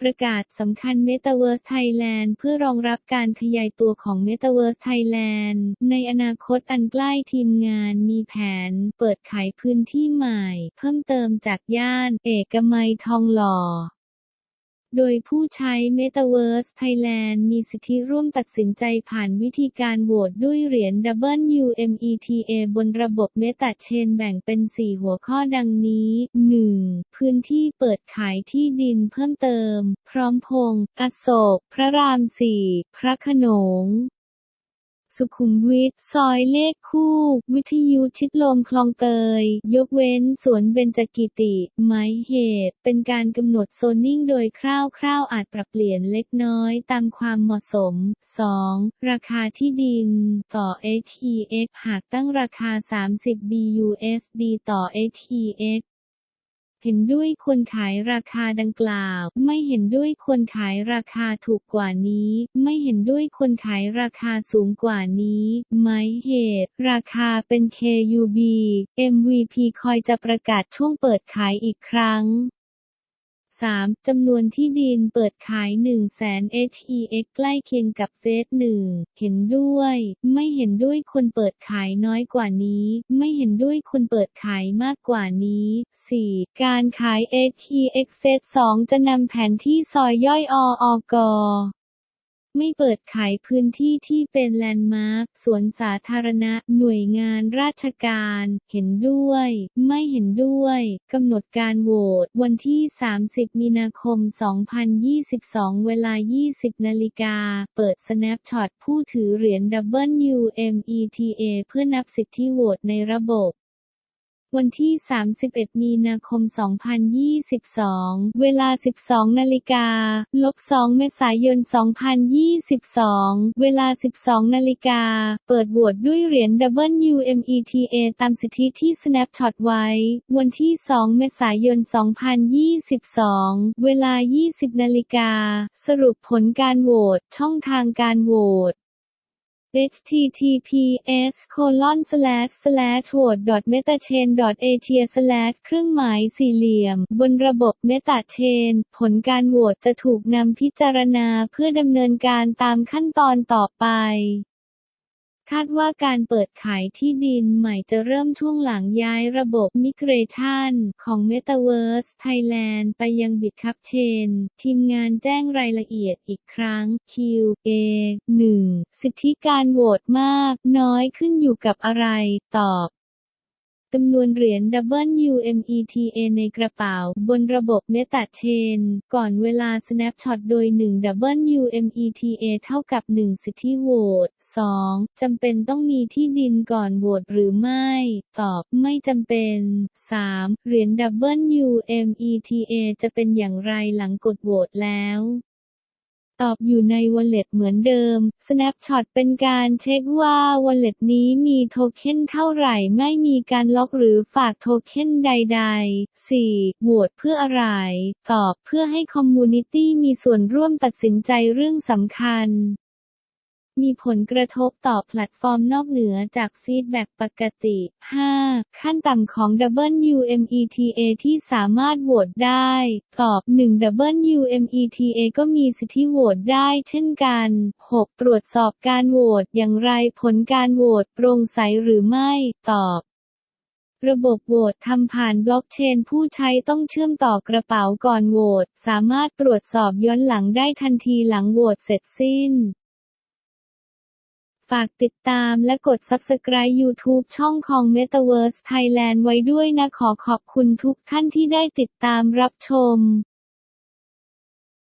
ประกาศสำคัญ Metaverse Thailand เพื่อรองรับการขยายตัวของ Metaverse Thailand ในอนาคตอันใกล้ทีมงานมีแผน เปิดขายพื้นที่ใหม่ เพิ่มเติมจากย่าน เอกมัยทองหล่อ โดยผู้ใช้ Metaverse Thailand มีสิทธิร่วมตัดสินใจผ่านวิธีการโหวตด้วยเหรียญ WMETA บนระบบ MetaChain แบ่งเป็น 4 หัวข้อดังนี้ 1. พื้นที่เปิดขายที่ดินเพิ่มเติม พร้อมพง อโศก พระรามสี่ พระขนง สุขุมวิท ซอยเลขคู่ วิทยุชิดลมคลองเตย ยกเว้นสวนเบญจกิติ หมายเหตุ เป็นการกำหนดโซนนิ่งโดยคร่าวๆ อาจปรับเปลี่ยนเล็กน้อยตามความเหมาะสม 2. ราคาที่ดิน ต่อ ATX หากตั้งราคา 30 BUSD ต่อ ATX เห็นด้วยควรขายราคาดังกล่าว ไม่เห็นด้วยควรขายราคาถูกกว่านี้ ไม่เห็นด้วยควรขายราคาสูงกว่านี้หมายเหตุ ราคาเป็น KUB MVP คอยจะประกาศช่วงเปิดขายอีกครั้ง 3. จำนวนที่ดินเปิดขาย 100,000 HEX ใกล้เคียงกับเฟสหนึ่ง เห็นด้วย ไม่เห็นด้วยคนเปิดขายน้อยกว่านี้ ไม่เห็นด้วยคนเปิดขายมากกว่านี้ 4. การขาย HEX เฟส2จะนำแผนที่ซอยย่อยออก ไม่เปิดขายพื้นที่ที่เป็นแลนด์มาร์คสวนสาธารณะ หน่วยงานราชการ เห็นด้วย ไม่เห็นด้วยกำหนดการโหวตวันที่ 30 มีนาคม 2022 เวลา 20 นาฬิกา เปิด Snapshot ผู้ถือเหรียญ WMETA เพื่อนับสิทธิโหวตในระบบ วันที่ 31 มีนาคม 2022 เวลา 12 นาฬิกา ลบ 2 เมษายน 2022 เวลา 12 นาฬิกา เปิดโหวตด้วยเหรียญ WMETA ตามสิทธิที่ Snapshot ไว้ วันที่ 2 เมษายน 2022 เวลา 20 นาฬิกา สรุปผลการโหวต ช่องทางการโหวต https colon slash slash word metachain asia slash เครื่องหมายสี่เหลี่ยม บนระบบ MetaChain ผลการโหวตจะถูกนำพิจารณาเพื่อดำเนินการตามขั้นตอนต่อไป คาดว่าการเปิดขายที่ดินใหม่จะเริ่มช่วงหลังย้ายระบบมิเกรชันของ Metaverse Thailand ไปยังบิตคับเชน ทีมงานแจ้งรายละเอียดอีกครั้ง QA 1 สิทธิการโหวตมาก น้อยขึ้นอยู่กับอะไร ตอบ จำนวนเหรียญ WMETA ในกระเป๋า บนระบบ MetaChain ก่อนเวลา Snapshot โดย 1 WMETA เท่ากับ 1 สิทธิโหวต 2. จำเป็นต้องมีที่ดินก่อนโหวตหรือไม่ ตอบ ไม่จำเป็น 3. เหรียญ WMETA จะเป็นอย่างไรหลังกดโหวตแล้ว ตอบอยู่ใน Wallet เหมือนเดิม Snapshot เป็นการเช็คว่า Wallet นี้มีโทเค็นเท่าไหร่ไม่มีการล็อกหรือฝากโทเค็นใด ๆ 4. โหวตเพื่ออะไร ตอบเพื่อให้คอมมูนิตี้มีส่วนร่วมตัดสินใจเรื่องสำคัญ มีผลกระทบต่อแพลตฟอร์มนอกเหนือจากฟีดแบ็กปกติ 5. ขั้นต่ำของ WMETA ที่สามารถโหวตได้ ตอบ 1 WMETA ก็มีสิทธิโหวตได้เช่นกัน 6. ตรวจสอบการโหวตอย่างไรผลการโหวตโปร่งใสหรือไม่ ตอบระบบโหวตทำผ่านบล็อกเชน ผู้ใช้ต้องเชื่อมต่อกระเป๋าก่อนโหวต สามารถตรวจสอบย้อนหลังได้ทันทีหลังโหวตเสร็จสิ้น ฝากติดตามและกด Subscribe YouTube ช่องของ Metaverse Thailand ไว้ด้วยนะขอขอบคุณทุกท่านที่ได้ติดตามรับชม